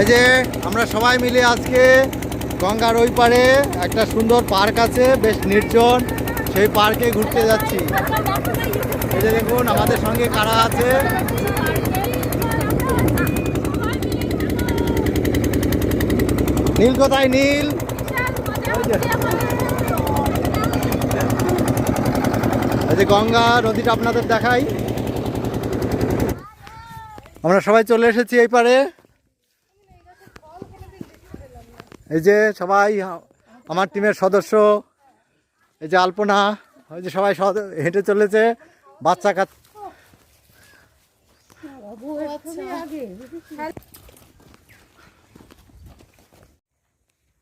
এই যে আমরা সবাই মিলে আজকে গঙ্গার ওই পারে একটা সুন্দর পার্ক আছে, বেশ নির্জন। সেই পার্কে ঘুরতে যাচ্ছি। এই যে দেখুন, আমাদের সঙ্গে কারা আছে? নীল কোথায়, নীল? এই যে গঙ্গা নদীটা আপনাদের দেখাই। আমরা সবাই চলে এসেছি এই পারে। এই যে সবাই, আমার টিমের সদস্য, এই যে আলপনা, ওই যে সবাই হেঁটে চলেছে, বাচ্চা কাচ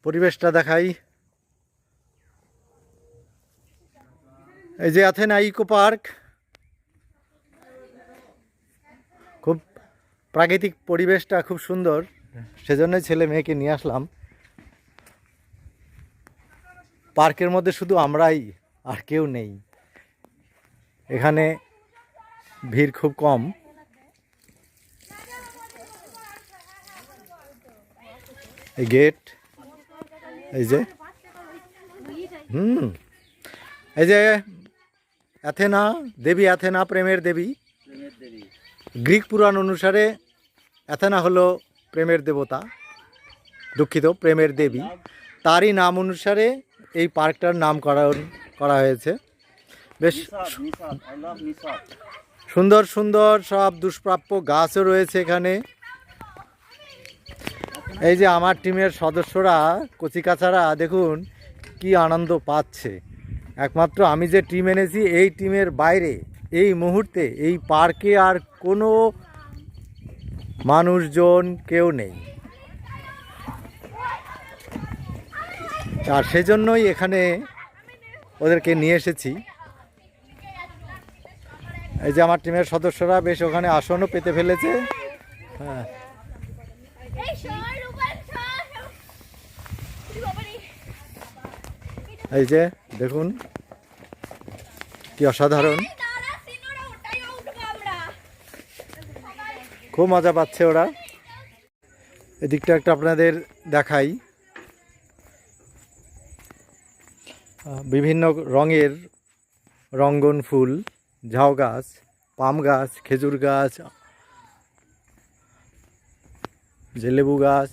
পরিবেশটা দেখাই। এই যে আথেনা ইকো পার্ক। খুব প্রাকৃতিক পরিবেশটা খুব সুন্দর, সেজন্যই ছেলে মেয়েকে নিয়ে আসলাম। পার্কের মধ্যে শুধু আমরাই আর কেউ নেই। এখানে ভিড় খুব কম। এই গেট, এই যে, হুম, এই যে অ্যাথেনা, দেবী অ্যাথেনা, প্রেমের দেবী। গ্রিক পুরাণ অনুসারে অ্যাথেনা হলো প্রেমের দেবতা, দুঃখিত, প্রেমের দেবী। তারই নাম অনুসারে এই পার্কটার নামকরণ করা হয়েছে। বেশ সুন্দর সুন্দর সব দুষ্প্রাপ্য গাছও রয়েছে এখানে। এই যে আমার টিমের সদস্যরা কচিকাচারা দেখুন কি আনন্দ পাচ্ছে। একমাত্র আমি যে টিম এনেছি, এই টিমের বাইরে, এই মুহূর্তে এই পার্কে আর কোনো মানুষজন কেউ নেই। আর সেজন্যই এখানে ওদেরকে নিয়ে এসেছি। এই যে আমার টিমের সদস্যরা বেশ ওখানে আসনও পেতে ফেলেছে। হ্যাঁ। এই যে দেখুন, কি অসাধারণ। খুব মজা পাচ্ছে ওরা। এদিকটা একটা আপনাদের দেখাই। বিভিন্ন রঙের রঙ্গন ফুল, ঝাউ গাছ, পাম গাছ, খেজুর গাছ, যে লেবু গাছ।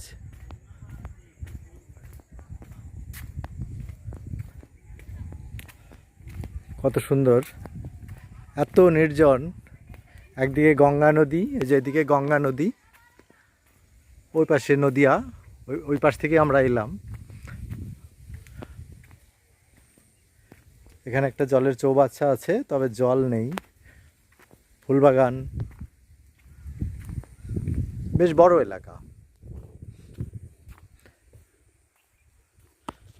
কত সুন্দর। এত নির্জন। একদিকে গঙ্গা নদী, এই যে এদিকে গঙ্গা নদী, ওই পাশে নদিয়া, ওই ওই পাশ থেকে আমরা এলাম। এখানে একটা জলের চৌবাচ্চা আছে, তবে জল নেই। ফুলবাগান। বেশ বড় এলাকা।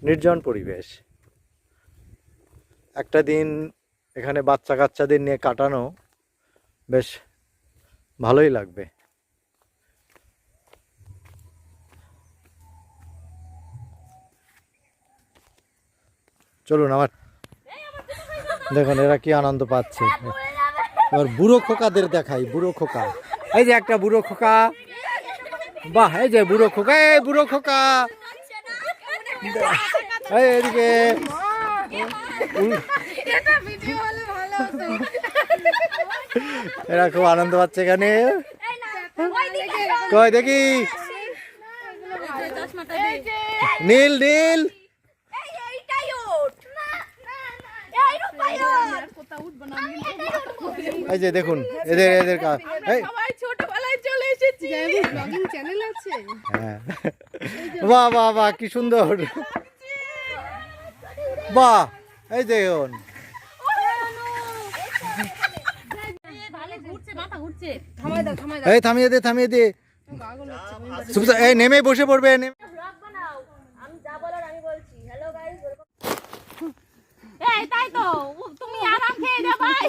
নির্জন পরিবেশ। একটা দিন এখানে বাচ্চা কাচ্চাদের নিয়ে কাটানো বেশ ভালোই লাগবে। চলুন আমার দেখুন এরা কি আনন্দ পাচ্ছে। এবার বুড়ো খোকাদের দেখাই, বুড়ো খোকা। এই যে একটা বুড়ো খোকা। বাহ, এই যে বুড়ো খোকা, এই বুড়ো খোকা। এদিকে। এরা খুব আনন্দ পাচ্ছে এখানে। কই দেখি? নীল নীল। এই যে দেখুন, এদের এদের কা- এই। সবাই ছোটবেলায় চলে এসেছি ব্লগিং চ্যানেল আছে হ্যাঁ। বাহ বাহ বাহ, কি সুন্দর। বাহ, এই দেখুন। এই থামিয়ে দে থামিয়ে দে। এই নেমে বসে পড়বে নেমে আমি যা বলার আমি বলছি। হ্যালো গাইস এই তাই তো। উ- তুমি আরাম খেয়ে যাও ভাই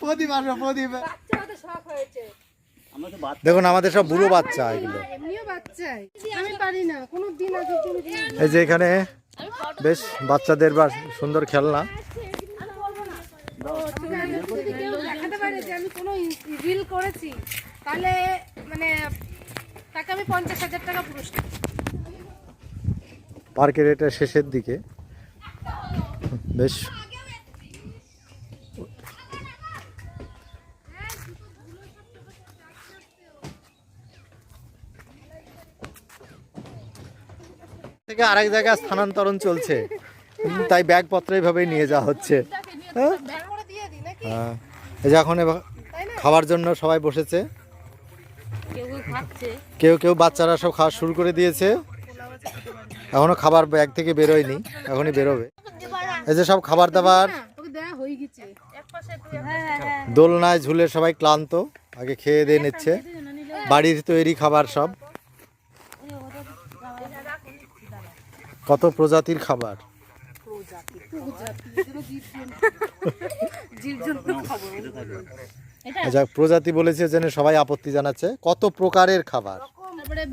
প্রদীপ আসো প্রদীপ। বাচ্চারা তো শখ হয়েছে। দেখুন আমাদের সব বুড়ো বাচ্চা এগুলো। এমনিও বাচ্চাই আমি পারি না কোনো দিন আগে তুমি এই যে এখানে বেশ বাচ্চাদের বা সুন্দর খেলনা। যদি কেউ দেখাতে পারে যে আমি কোনো রিল করেছি তাহলে মানে তাকে আমি পঞ্চাশ হাজার টাকা পুরস্কার পার্কের এটা শেষের দিকে। বেশ। থেকে আরেক জায়গায় স্থানান্তরণ চলছে। তাই ব্যাগপত্র এইভাবেই নিয়ে যাওয়া হচ্ছে। হ্যাঁ ব্যাগ করে দিয়ে দিই নাকি হ্যাঁ। এই যে এখন খাওয়ার জন্য সবাই বসেছে। কেউ কেউ বাচ্চারা সব খাওয়া শুরু করে দিয়েছে। এখনও খাবার ব্যাগ থেকে বেরোয়নি এখনই বেরোবে। এই যে সব খাবার দাবার। দোলনায় ঝুলে সবাই ক্লান্ত আগে খেয়ে দিয়ে নিচ্ছে। বাড়ির তৈরি খাবার সব। কত প্রজাতির খাবার। আচ্ছা প্রজাতি বলেছে যেন সবাই আপত্তি জানাচ্ছে কত প্রকারের খাবার?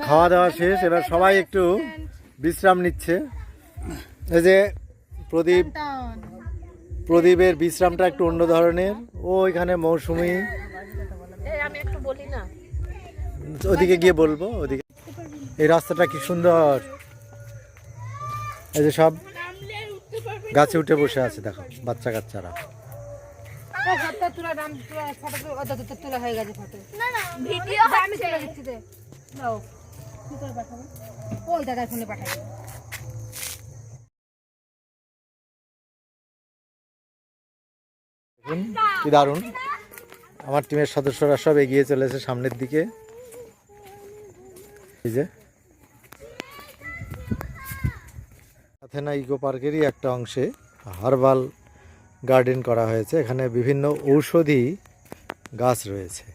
খাওয়া দাওয়া শেষ এবার সবাই একটু বিশ্রাম নিচ্ছে। এই যে প্রদীপ প্রদীপের বিশ্রামটা একটু অন্য ধরনের। ও এখানে মৌসুমি। ওদিকে গিয়ে বলব ওদিকে। এই রাস্তাটা কি সুন্দর। এই যে সব গাছে উঠে বসে আছে দেখো বাচ্চা কাচ্চারা। হয়ে কি ওই ফোনে দারুণ। আমার টিমের সদস্যরা সব এগিয়ে চলেছে সামনের দিকে। এই যে আথেনা ইকো পার্কেরই একটা অংশে হার্বাল গার্ডেন করা হয়েছে। এখানে বিভিন্ন ঔষধি গাছ রয়েছে।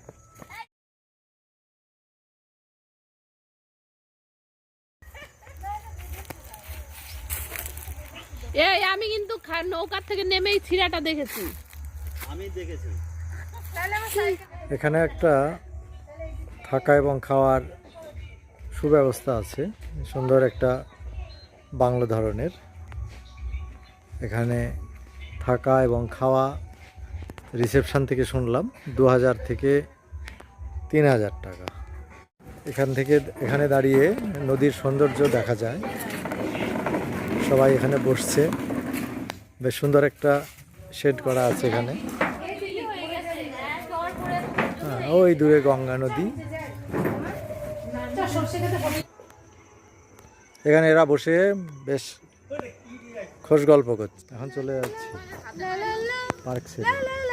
এই আমি কিন্তু নৌকার থেকে নেমেই ছিঁড়াটা দেখেছি। এখানে একটা থাকা এবং খাওয়ার সুব্যবস্থা আছে। সুন্দর একটা বাংলো ধরনের। এখানে থাকা এবং খাওয়া রিসেপশন থেকে শুনলাম দু হাজার থেকে তিন হাজার টাকা। এখান থেকে এখানে দাঁড়িয়ে নদীর সৌন্দর্য দেখা যায়। সবাই এখানে বসছে। বেশ সুন্দর একটা শেড করা আছে এখানে। হ্যাঁ, ওই দূরে গঙ্গা নদী। এখানে এরা বসে বেশ খোশ গল্প করছে। এখন চলে যাচ্ছে। পার্ক ছেড়ে